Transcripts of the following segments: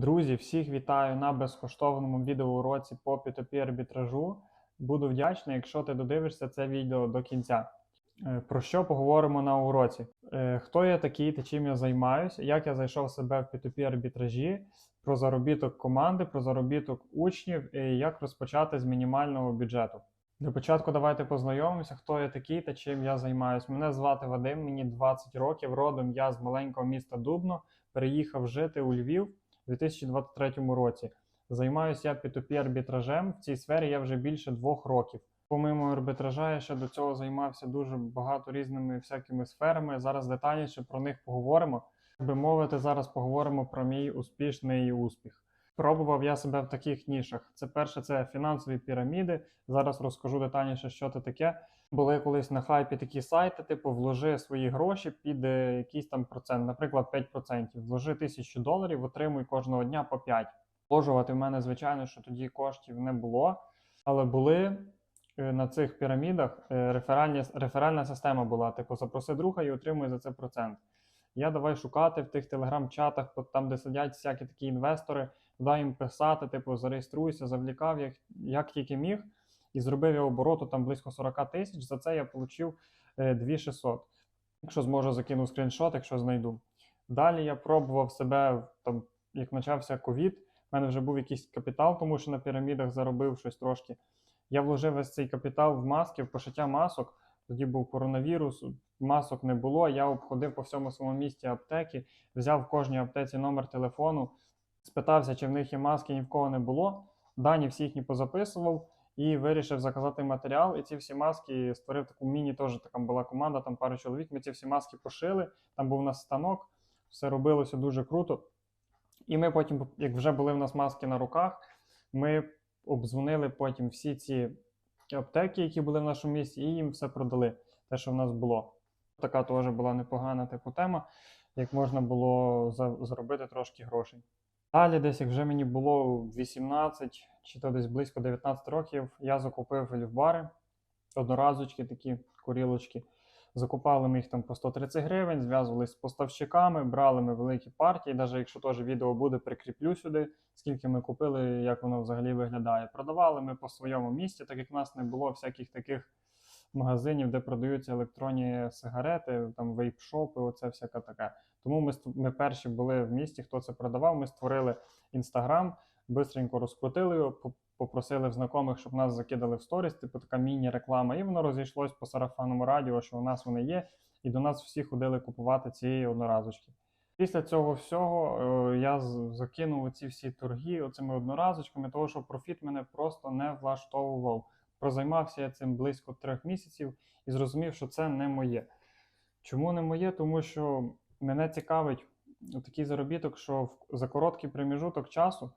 Друзі, всіх вітаю на безкоштовному відеоуроці по P2P арбітражу. Буду вдячний, якщо ти додивишся це відео до кінця. Е, Про що поговоримо на уроці? Е, Хто я такий та чим я займаюся, як я зайшов себе в P2P арбітражі, про заробіток команди, про заробіток учнів і як розпочати з мінімального бюджету. Для початку давайте познайомимося, хто я такий та чим я займаюся. Мене звати Вадим, мені 20 років. Родом я з маленького міста Дубно, переїхав жити у Львів у 2023 році. Займаюся я P2P арбітражем. В цій сфері я вже більше двох років. Помимо арбітража, я ще до цього займався дуже багато різними всякими сферами. Зараз детальніше про них поговоримо. Би мовити, зараз поговоримо про мій успішний успіх. Пробував я себе в таких нішах. Це перше, це фінансові піраміди. Зараз розкажу детальніше, що це таке. Були колись на хайпі такі сайти, типу вложи свої гроші під е, якийсь там процент, наприклад, 5%. Вложи тисячу доларів, отримуй кожного дня по 5. Вложувати в мене, звичайно, що тоді коштів не було, але були е, на цих пірамідах е, реферальні, реферальна система була. Типу, запроси друга і отримуй за це процент. Я давай шукати в тих телеграм-чатах, там, де сидять всякі такі інвестори, дай їм писати, типу, зареєструйся, завлікав, як, як тільки міг, і зробив я обороту там близько 40 тисяч. За це я отримав 2600. Якщо зможу, закину скріншот, якщо знайду. Далі я пробував себе, там, як почався ковід, в мене вже був якийсь капітал, тому що на пірамідах заробив щось трошки. Я вложив весь цей капітал в маски, в пошиття масок. Тоді був коронавірус, масок не було. Я обходив по всьому своєму місті аптеки, взяв в кожній аптеці номер телефону, спитався, чи в них є маски, ні в кого не було. Дані всі їхні позаписував і вирішив заказати матеріал. І ці всі маски створив таку міні, теж така була команда, там пару чоловік. Ми ці всі маски пошили. Там був у нас станок, все робилося дуже круто. І ми потім, як вже були в нас маски на руках, ми обдзвонили потім всі ці аптеки, які були в нашому місті, і їм все продали, те, що в нас було. Така теж була непогана типу тема, як можна було заробити трошки грошей. Далі, десь, як вже мені було 18 чи то десь близько 19 років, я закупив лівбари, одноразочки, такі курілочки. Закупали ми їх там по 130 гривень, зв'язувалися з поставщиками, брали ми великі партії. Навіть якщо теж відео буде, прикріплю сюди, скільки ми купили, як воно взагалі виглядає. Продавали ми по своєму місті, так як в нас не було всяких таких магазинів, де продаються електронні сигарети, там вейп-шопи, оце всяке таке. Тому ми, ми перші були в місті, хто це продавав. Ми створили інстаграм, бистренько розкрутили його, попросили в знайомих, щоб нас закидали в сторіс, типу така міні-реклама, і воно розійшлось по сарафанному радіо, що у нас вони є, і до нас всі ходили купувати ці одноразочки. Після цього всього е, я закинув ці всі торги оцими одноразочками, того що профіт мене просто не влаштовував. Прозаймався я цим близько трьох місяців і зрозумів, що це не моє. Чому не моє? Тому що мене цікавить такий заробіток, що в- за короткий проміжуток часу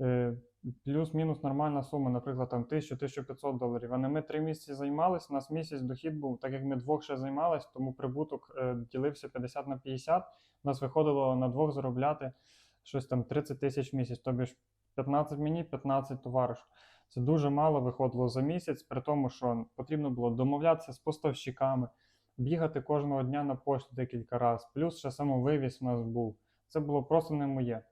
е, плюс-мінус нормальна сума, наприклад, там 1000-1500 доларів. А не ми три місяці займалися, у нас місяць дохід був, так як ми двох ще займалися, тому прибуток е, ділився 50 на 50. У нас виходило на двох заробляти щось там 30 тисяч в місяць, тобі ж 15 мені, 15 товаришу. Це дуже мало виходило за місяць, при тому, що потрібно було домовлятися з поставщиками, бігати кожного дня на пошту декілька разів. Плюс ще самовивіз у нас був. Це було просто не моє.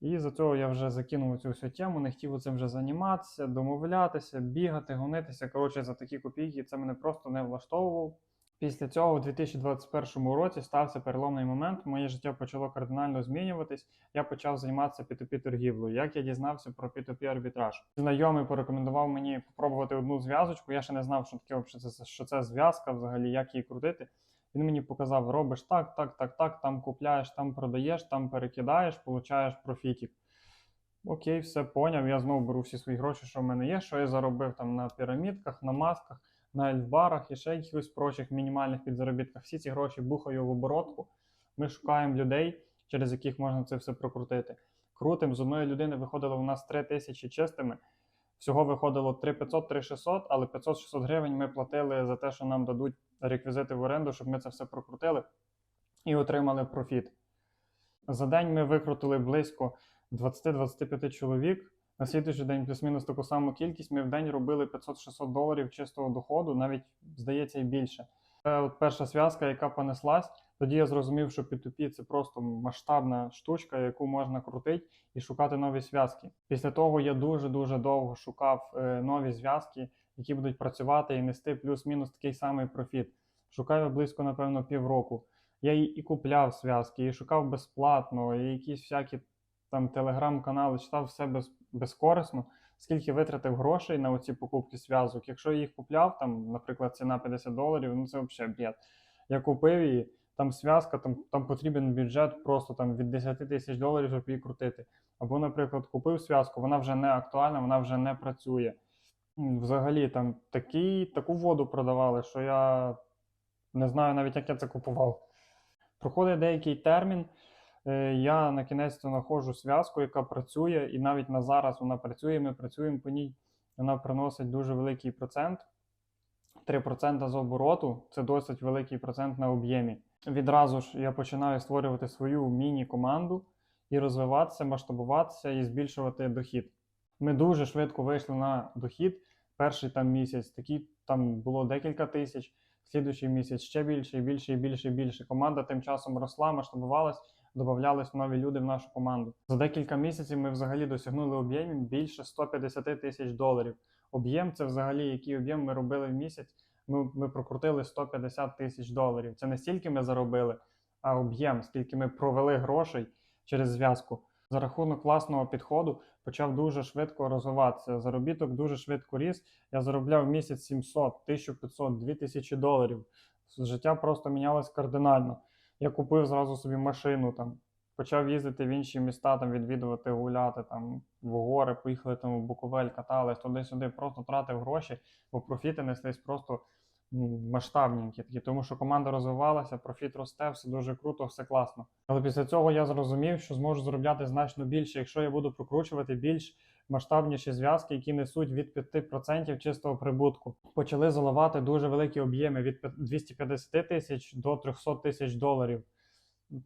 І за цього я вже закинув цю всю тему, не хотів цим вже займатися, домовлятися, бігати, гонитися. Коротше, за такі копійки це мене просто не влаштовував. Після цього, у 2021 році, стався переломний момент. Моє життя почало кардинально змінюватись. Я почав займатися P2P торгівлею. Як я дізнався про P2P арбітраж? Знайомий порекомендував мені спробувати одну зв'язочку. Я ще не знав, що таке це, що це зв'язка, взагалі, як її крутити. Він мені показав: робиш так, так, так, так, там купляєш, там продаєш, там перекидаєш, получаєш профітик. Окей, все поняв. Я знову беру всі свої гроші, що в мене є, що я заробив там на пірамідках, на масках, на ельфбарах і ще якихось прочих мінімальних підзаробітках. Всі ці гроші бухаю в оборотку. Ми шукаємо людей, через яких можна це все прокрутити. Крутим, з одної людини виходило у нас 3 тисячі чистими. Всього виходило 3500, 3600, але 500-600 гривень ми платили за те, що нам дадуть реквізити в оренду, щоб ми це все прокрутили і отримали профіт. За день ми викрутили близько 20-25 чоловік. На слідуючий день плюс-мінус таку саму кількість. Ми в день робили 500-600 доларів чистого доходу, навіть здається і більше. Це от перша зв'язка, яка понеслась. Тоді я зрозумів, що P2P це просто масштабна штучка, яку можна крутити і шукати нові зв'язки. Після того я дуже-дуже довго шукав е, нові зв'язки, які будуть працювати і нести плюс-мінус такий самий профіт. Шукав я близько, напевно, півроку. Я і купляв зв'язки, і шукав безплатно, і якісь всякі там телеграм-канали, читав все без, безкорисно, скільки витратив грошей на оці покупки зв'язок. Якщо я їх купляв, там, наприклад, ціна 50 доларів, ну це взагалі бред. Я купив її, там зв'язка, там, там потрібен бюджет просто там від 10 тисяч доларів, щоб її крутити. Або, наприклад, купив зв'язку, вона вже не актуальна, вона вже не працює. Взагалі там такі, таку воду продавали, що я не знаю навіть, як я це купував. Проходить деякий термін. Е, Я на кінець знаходжу зв'язку, яка працює, і навіть на зараз вона працює. Ми працюємо по ній. Вона приносить дуже великий процент. 3% з обороту це досить великий процент на об'ємі. Відразу ж я починаю створювати свою міні-команду і розвиватися, масштабуватися і збільшувати дохід. Ми дуже швидко вийшли на дохід. Перший там місяць, такі там було декілька тисяч. Слідуючий місяць ще більше, і більше, і більше, і більше. Команда тим часом росла, масштабувалась, додавались нові люди в нашу команду. За декілька місяців ми взагалі досягнули об'ємів більше 150 тисяч доларів. Об'єм це взагалі який об'єм ми робили в місяць. Ми, ми прокрутили 150 тисяч доларів. Це не стільки ми заробили, а об'єм, скільки ми провели грошей через зв'язку. За рахунок власного підходу почав дуже швидко розвиватися. Заробіток дуже швидко ріс. Я заробляв місяць 700, 1500, 2000 доларів. Життя просто мінялось кардинально. Я купив зразу собі машину там. Почав їздити в інші міста, там відвідувати, гуляти там в гори, поїхали там в Буковель, катались туди-сюди, просто тратив гроші, бо профіти неслись просто м, масштабненькі такі, тому що команда розвивалася, профіт росте, все дуже круто, все класно. Але після цього я зрозумів, що зможу заробляти значно більше, якщо я буду прокручувати більш масштабніші зв'язки, які несуть від 5% чистого прибутку. Почали заливати дуже великі об'єми від 250 тисяч до 300 тисяч доларів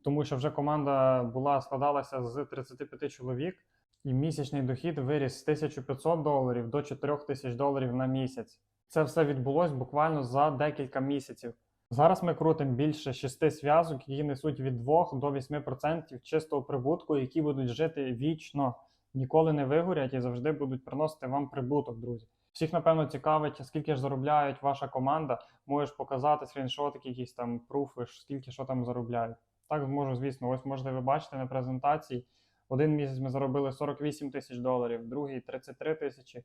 тому що вже команда була складалася з 35 чоловік, і місячний дохід виріс з 1500 доларів до 4000 доларів на місяць. Це все відбулось буквально за декілька місяців. Зараз ми крутимо більше 6 зв'язок, які несуть від 2 до 8% чистого прибутку, які будуть жити вічно, ніколи не вигорять і завжди будуть приносити вам прибуток, друзі. Всіх, напевно, цікавить, скільки ж заробляють ваша команда. Можеш показати скріншотики, якісь там пруфи, скільки що там заробляють. Так можу, звісно. Ось можете ви бачити на презентації. Один місяць ми заробили 48 тисяч доларів, другий 33 тисячі,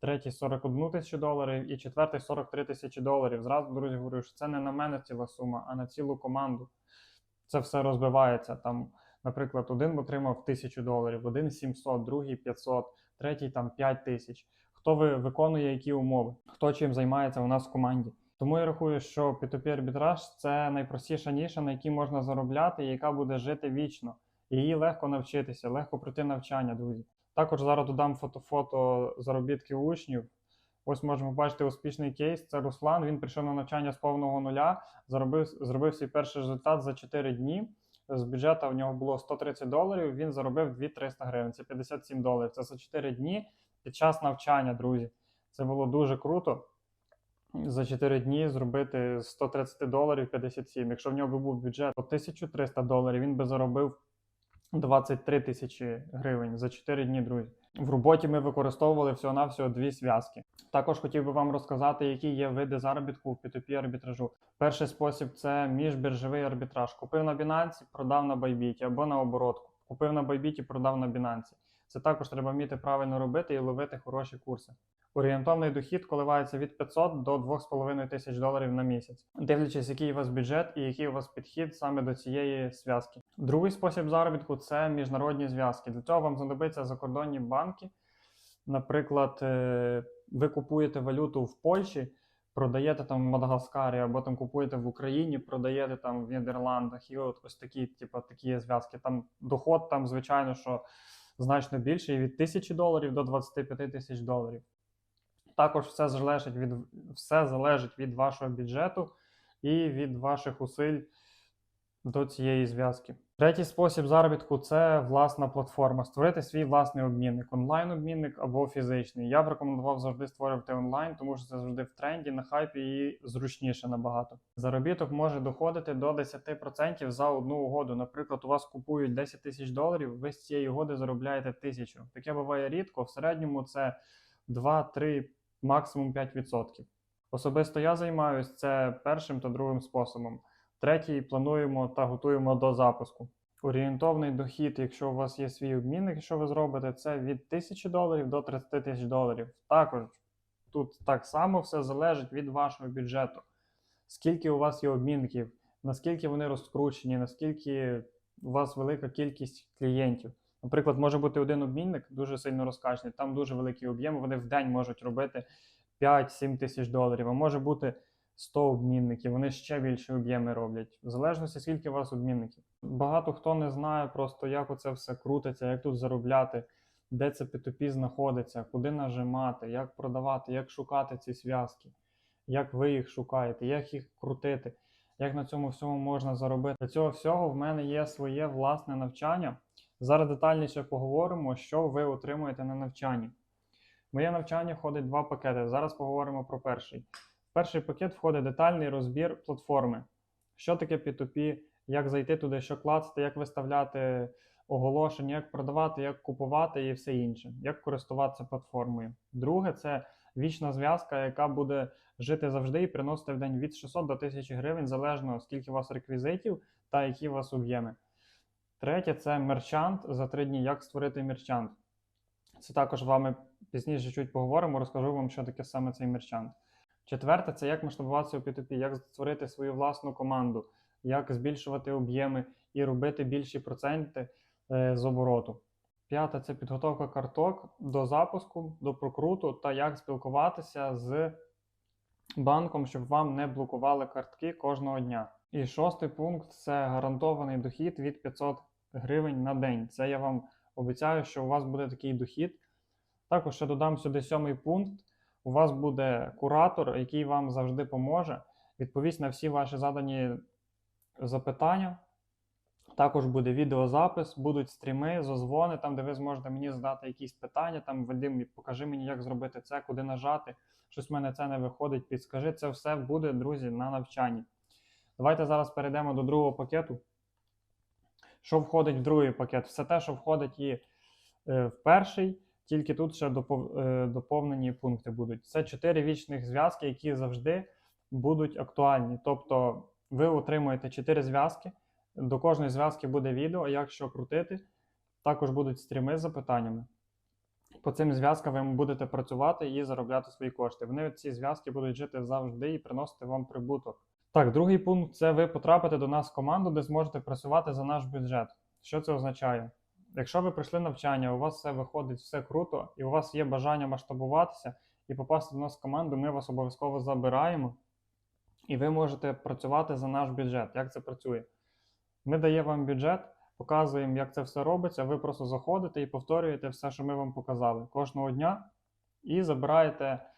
третій 41 тисячу доларів і четвертий 43 тисячі доларів. Зразу, друзі, говорю, що це не на мене ціла сума, а на цілу команду. Це все розбивається. Там, наприклад, один отримав 1000 доларів, один 700, другий 500, третій там 5 тисяч. Хто ви виконує які умови, хто чим займається у нас в команді. Тому я рахую, що P2P арбітраж це найпростіша ніша, на якій можна заробляти, і яка буде жити вічно. Її легко навчитися, легко пройти навчання, друзі. Також зараз додам фото-фото заробітків учнів. Ось можемо бачити успішний кейс. Це Руслан. Він прийшов на навчання з повного нуля, заробив, зробив свій перший результат за 4 дні. З бюджету в нього було 130 доларів. Він заробив 2300 гривень. Це 57 доларів. Це за 4 дні під час навчання, друзі. Це було дуже круто за 4 дні зробити 130 доларів 57. Якщо в нього би був бюджет по 1300 доларів, він би заробив 23 тисячі гривень за 4 дні, друзі. В роботі ми використовували всього-навсього дві зв'язки. Також хотів би вам розказати, які є види заробітку в P2P арбітражу. Перший спосіб це міжбіржовий арбітраж. Купив на Binance, продав на Bybit або на оборотку. Купив на Bybit, продав на Binance. Це також треба вміти правильно робити і ловити хороші курси. Орієнтовний дохід коливається від 500 до 2,5 тисяч доларів на місяць, дивлячись, який у вас бюджет і який у вас підхід саме до цієї зв'язки. Другий спосіб заробітку це міжнародні зв'язки. Для цього вам знадобиться закордонні банки. Наприклад, е, ви купуєте валюту в Польщі, продаєте там в Мадагаскарі, або там купуєте в Україні, продаєте там в Нідерландах. І от ось такі, типу, такі зв'язки. Там доход, там, звичайно, що значно більший від 1000 доларів до 25 тисяч доларів. Також все залежить від все залежить від вашого бюджету і від ваших усиль до цієї зв'язки. Третій спосіб заробітку це власна платформа. Створити свій власний обмінник, онлайн-обмінник або фізичний. Я б рекомендував завжди створювати онлайн, тому що це завжди в тренді, на хайпі і зручніше набагато. Заробіток може доходити до 10% за одну угоду. Наприклад, у вас купують 10 тисяч доларів, ви з цієї угоди заробляєте тисячу. Таке буває рідко. В середньому це 2-3, максимум 5%. Особисто я займаюся це першим та другим способом. Третій плануємо та готуємо до запуску. Орієнтовний дохід, якщо у вас є свій обмінник, що ви зробите, це від 1000 доларів до 30 тисяч доларів. Також тут так само все залежить від вашого бюджету. Скільки у вас є обмінників, наскільки вони розкручені, наскільки у вас велика кількість клієнтів. Наприклад, може бути один обмінник дуже сильно розкачаний, там дуже великий об'єм, вони в день можуть робити 5-7 тисяч доларів, а може бути 100 обмінників, вони ще більші об'єми роблять, в залежності, скільки у вас обмінників. Багато хто не знає просто, як оце все крутиться, як тут заробляти, де це P2P знаходиться, куди нажимати, як продавати, як шукати ці зв'язки, як ви їх шукаєте, як їх крутити, як на цьому всьому можна заробити. Для цього всього в мене є своє власне навчання. Зараз детальніше поговоримо, що ви отримуєте на навчанні. Моє навчання входить два пакети. Зараз поговоримо про перший. Перший пакет входить детальний розбір платформи. Що таке P2P, як зайти туди, що клацати, як виставляти оголошення, як продавати, як купувати і все інше, як користуватися платформою. Друге, це вічна зв'язка, яка буде жити завжди і приносити в день від 600 до 1000 гривень, залежно скільки у вас реквізитів та які у вас об'єми. Третє це мерчант за три дні. Як створити мерчант? Це також вами пізніше чуть поговоримо, розкажу вам, що таке саме цей мерчант. Четверте, це як масштабуватися у P2P, як створити свою власну команду, як збільшувати об'єми і робити більші проценти е, з обороту. П'яте це підготовка карток до запуску, до прокруту та як спілкуватися з банком, щоб вам не блокували картки кожного дня. І шостий пункт це гарантований дохід від 500 гривень на день. Це я вам обіцяю, що у вас буде такий дохід. Також ще додам сюди сьомий пункт. У вас буде куратор, який вам завжди поможе, відповість на всі ваші задані запитання. Також буде відеозапис, будуть стріми, зазвони, там, де ви зможете мені задати якісь питання, там Вадим, покажи мені, як зробити це, куди нажати. Щось в мене це не виходить, підскажи. Це все буде, друзі, на навчанні. Давайте зараз перейдемо до другого пакету. Що входить в другий пакет? Все те, що входить і е, в перший, тільки тут ще е, доповнені пункти будуть. Це чотири вічних зв'язки, які завжди будуть актуальні. Тобто ви отримуєте чотири зв'язки. До кожної зв'язки буде відео, як що крутити. Також будуть стріми з запитаннями. По цим зв'язкам ви будете працювати і заробляти свої кошти. Вони ці зв'язки будуть жити завжди і приносити вам прибуток. Так, другий пункт це ви потрапите до нас в команду, де зможете працювати за наш бюджет. Що це означає? Якщо ви пройшли навчання, у вас все виходить, все круто, і у вас є бажання масштабуватися і попасти до нас в команду, ми вас обов'язково забираємо, і ви можете працювати за наш бюджет. Як це працює? Ми даємо вам бюджет, показуємо, як це все робиться. Ви просто заходите і повторюєте все, що ми вам показали кожного дня, і забираєте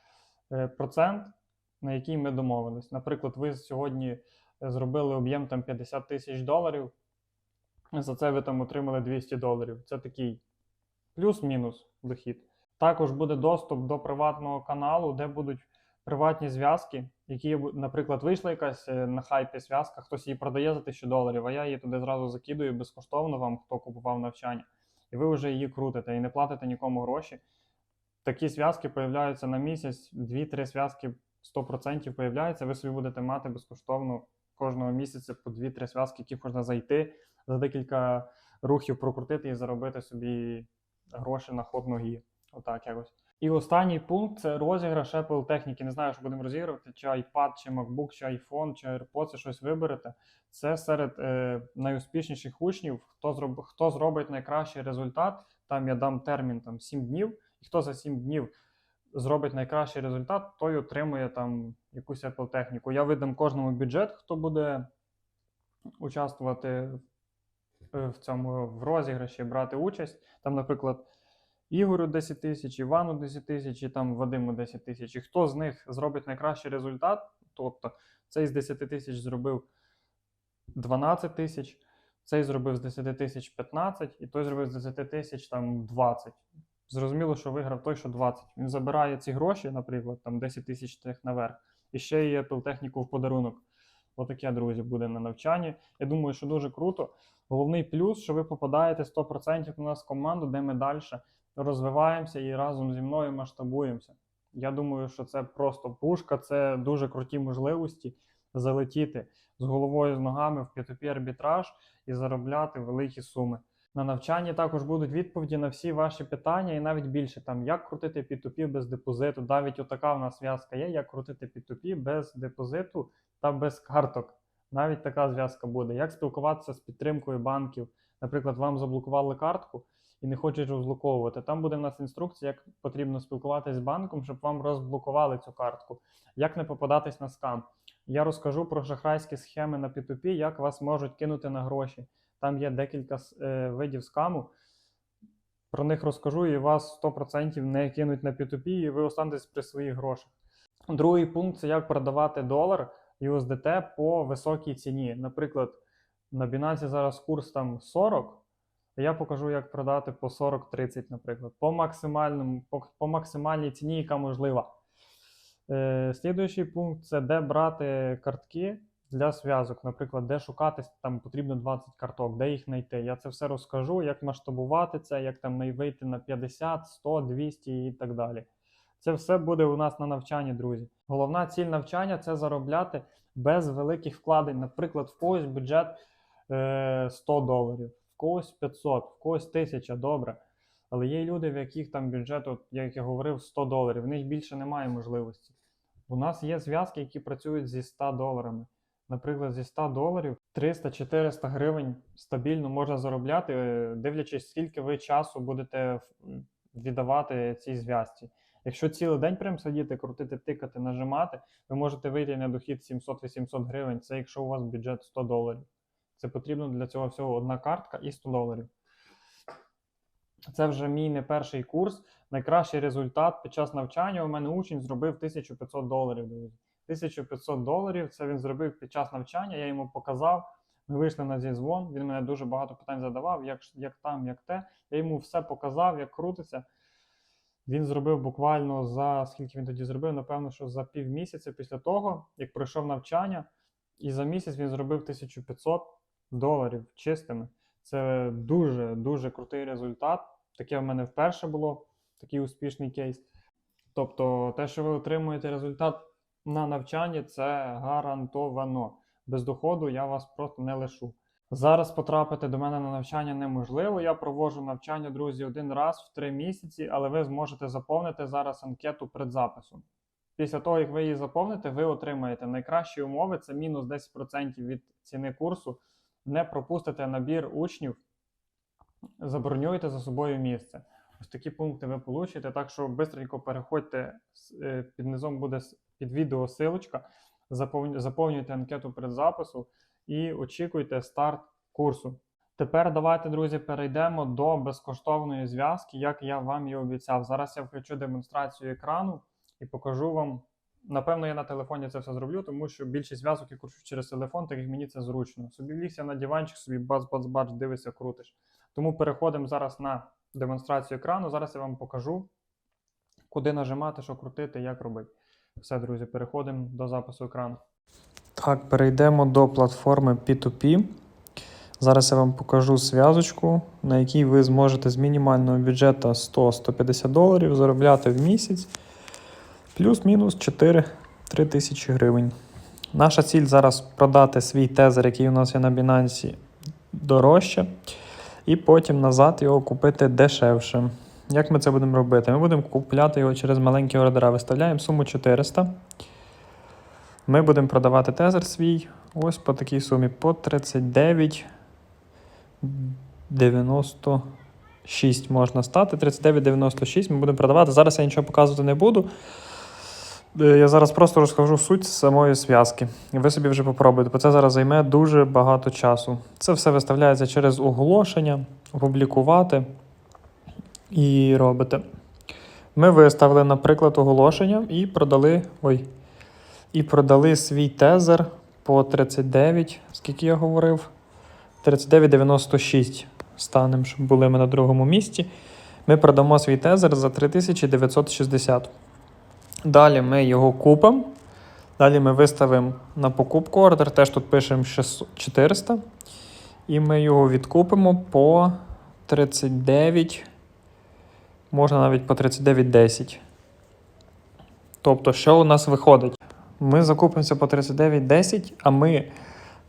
е, процент, на який ми домовились. Наприклад, ви сьогодні зробили об'єм там 50 тисяч доларів. За це ви там отримали 200 доларів. Це такий плюс-мінус дохід. Також буде доступ до приватного каналу, де будуть приватні зв'язки, які, наприклад, вийшла якась е, на хайпі зв'язка, хтось її продає за 1000 доларів, а я її туди зразу закидую безкоштовно вам, хто купував навчання, і ви вже її крутите і не платите нікому гроші. Такі зв'язки появляються на місяць, 2-3 зв'язки 100% появляються. Ви собі будете мати безкоштовно кожного місяця по 2-3 зв'язки, які можна зайти за декілька рухів прокрутити і заробити собі гроші на ход ноги. Отак якось. І останній пункт це розіграш Apple техніки. Не знаю, що будемо розігрувати, чи iPad, чи MacBook, чи iPhone, чи AirPods, щось виберете. Це серед е, найуспішніших учнів, хто зроб, хто зробить найкращий результат. Там я дам термін там 7 днів, і хто за 7 днів зробить найкращий результат, той отримує там якусь Apple техніку. Я видам кожному бюджет, хто буде участвувати в, в цьому в розіграші, брати участь. Там, наприклад. Ігорю 10 тисяч, Івану 10 тисяч, і там Вадиму 10 тисяч. І хто з них зробить найкращий результат, тобто цей з 10 тисяч зробив 12 тисяч, цей зробив з 10 тисяч 15, і той зробив з 10 тисяч там 20. Зрозуміло, що виграв той, що 20. Він забирає ці гроші, наприклад, там 10 тисяч наверх, і ще є пилтехніку в подарунок. Отаке, друзі, буде на навчанні. Я думаю, що дуже круто. Головний плюс, що ви попадаєте 100% у нас в команду, де ми далі розвиваємося і разом зі мною масштабуємося. Я думаю, що це просто пушка, це дуже круті можливості залетіти з головою з ногами в P2P арбітраж і заробляти великі суми. На навчанні також будуть відповіді на всі ваші питання, і навіть більше там, як крутити P2P без депозиту. Навіть отака в нас зв'язка є, як крутити P2P без депозиту та без карток. Навіть така зв'язка буде. Як спілкуватися з підтримкою банків? Наприклад, вам заблокували картку і не хочуть розблоковувати. Там буде в нас інструкція, як потрібно спілкуватися з банком, щоб вам розблокували цю картку. Як не попадатись на скам. Я розкажу про шахрайські схеми на P2P, як вас можуть кинути на гроші. Там є декілька е, видів скаму. Про них розкажу, і вас 100% не кинуть на P2P, і ви останетесь при своїх грошах. Другий пункт це як продавати долар USDT по високій ціні. Наприклад, на Binance зараз курс там 40, а я покажу, як продати по 40-30, наприклад, по, максимальному, по, по максимальній ціні, яка можлива. Е, слідуючий пункт це де брати картки для зв'язок. Наприклад, де шукати там потрібно 20 карток, де їх знайти. Я це все розкажу, як масштабувати це, як там вийти на 50, 100, 200 і так далі. Це все буде у нас на навчанні, друзі. Головна ціль навчання це заробляти без великих вкладень. Наприклад, в когось бюджет е, 100 доларів, в когось 500, в когось 1000, добре. Але є люди, в яких там бюджет, от, як я говорив, 100 доларів. В них більше немає можливості. У нас є зв'язки, які працюють зі 100 доларами. Наприклад, зі 100 доларів 300-400 гривень стабільно можна заробляти, е, дивлячись, скільки ви часу будете віддавати цій зв'язці. Якщо цілий день прям сидіти, крутити, тикати, нажимати, ви можете вийти на дохід 700-800 гривень. Це якщо у вас бюджет 100 доларів. Це потрібно для цього всього одна картка і 100 доларів. Це вже мій не перший курс. Найкращий результат під час навчання у мене учень зробив 1500 доларів. Друзі. 1500 доларів це він зробив під час навчання. Я йому показав. Ми вийшли на зізвон. Він мене дуже багато питань задавав, як, як там, як те. Я йому все показав, як крутиться. Він зробив буквально за скільки він тоді зробив? Напевно, що за півмісяця після того, як пройшов навчання, і за місяць він зробив 1500 доларів чистими. Це дуже дуже крутий результат. Таке в мене вперше було, такий успішний кейс. Тобто, те, що ви отримуєте результат на навчанні, це гарантовано. Без доходу я вас просто не лишу. Зараз потрапити до мене на навчання неможливо. Я проводжу навчання, друзі, один раз в три місяці, але ви зможете заповнити зараз анкету предзапису. Після того, як ви її заповните, ви отримаєте найкращі умови це мінус 10% від ціни курсу. Не пропустите набір учнів, забронюєте за собою місце. Ось такі пункти ви получите. Так що швидко переходьте е, під низом буде під відео силочка, заповню- заповнюйте анкету предзапису і очікуйте старт курсу. Тепер давайте, друзі, перейдемо до безкоштовної зв'язки, як я вам і обіцяв. Зараз я включу демонстрацію екрану і покажу вам. Напевно, я на телефоні це все зроблю, тому що більшість зв'язок я кручу через телефон, так як мені це зручно. Собі лігся на диванчик, собі бац-бац-бац, дивишся, крутиш. Тому переходимо зараз на демонстрацію екрану. Зараз я вам покажу, куди нажимати, що крутити, як робити. Все, друзі, переходимо до запису екрану. Так, перейдемо до платформи P2P. Зараз я вам покажу зв'язочку, на якій ви зможете з мінімального бюджету 100-150 доларів заробляти в місяць плюс-мінус 4-3 тисячі гривень. Наша ціль зараз продати свій тезер, який у нас є на Binance, дорожче, і потім назад його купити дешевше. Як ми це будемо робити? Ми будемо купляти його через маленькі ордера. Виставляємо суму 400. Ми будемо продавати тезер свій ось по такій сумі по 39,96 можна стати. 39,96 ми будемо продавати. Зараз я нічого показувати не буду. Е, Я зараз просто розкажу суть самої зв'язки. І ви собі вже попробуйте, бо це зараз займе дуже багато часу. Це все виставляється через оголошення, опублікувати і робите. Ми виставили, наприклад, оголошення і продали. Ой, і продали свій тезер по 39, скільки я говорив? 39,96 станемо, щоб були ми на другому місці. Ми продамо свій тезер за 3960. Далі ми його купимо. Далі ми виставимо на покупку ордер, теж тут пишемо 400. І ми його відкупимо по 39, можна навіть по 39,10. Тобто, що у нас виходить? Ми закупимося по 39,10, а ми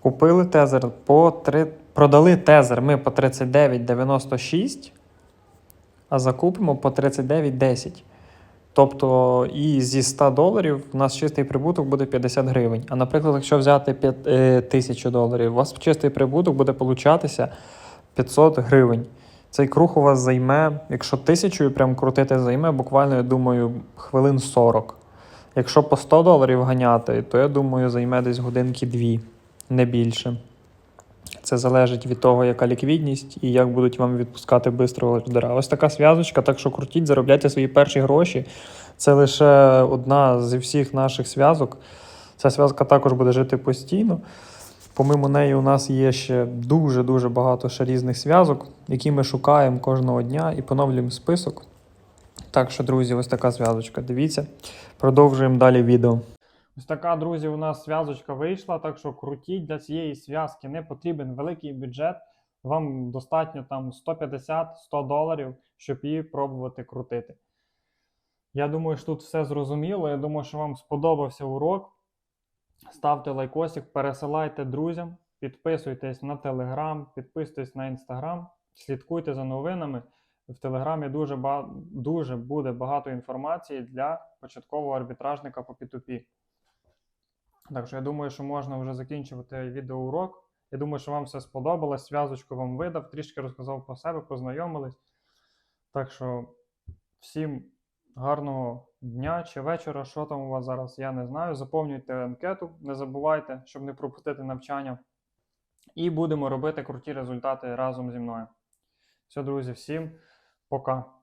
купили тезер по 3, продали тезер ми по 39,96, а закупимо по 39,10. Тобто, і зі 100 доларів у нас чистий прибуток буде 50 гривень. А наприклад, якщо взяти 5, е, 1000 доларів, у вас чистий прибуток буде получатися 500 гривень. Цей круг у вас займе, якщо тисячою прям крутити, займе буквально, я думаю, хвилин 40. Якщо по 100 доларів ганяти, то я думаю, займе десь годинки 2, не більше. Це залежить від того, яка ліквідність і як будуть вам відпускати швидко ордера. Ось така зв'язочка, так що крутіть, заробляйте свої перші гроші. Це лише одна зі всіх наших зв'язок. Ця зв'язка також буде жити постійно. Помимо неї, у нас є ще дуже-дуже багато ще різних зв'язок, які ми шукаємо кожного дня і поновлюємо список. Так що, друзі, ось така зв'язочка. Дивіться, продовжуємо далі відео. Ось така, друзі, у нас зв'язочка вийшла, так що крутіть для цієї зв'язки не потрібен великий бюджет. Вам достатньо там 150-100 доларів, щоб її пробувати крутити. Я думаю, що тут все зрозуміло. Я думаю, що вам сподобався урок. Ставте лайкосик, пересилайте друзям, підписуйтесь на Телеграм, підписуйтесь на Інстаграм, слідкуйте за новинами. В Телеграмі дуже, ба- дуже буде багато інформації для початкового арбітражника по P2P. Так що я думаю, що можна вже закінчувати відеоурок. Я думаю, що вам все сподобалось. Зв'язочку вам видав, трішки розказав про себе, познайомились. Так що всім гарного дня чи вечора, що там у вас зараз, я не знаю. Заповнюйте анкету, не забувайте, щоб не пропустити навчання. І будемо робити круті результати разом зі мною. Все, друзі, всім пока.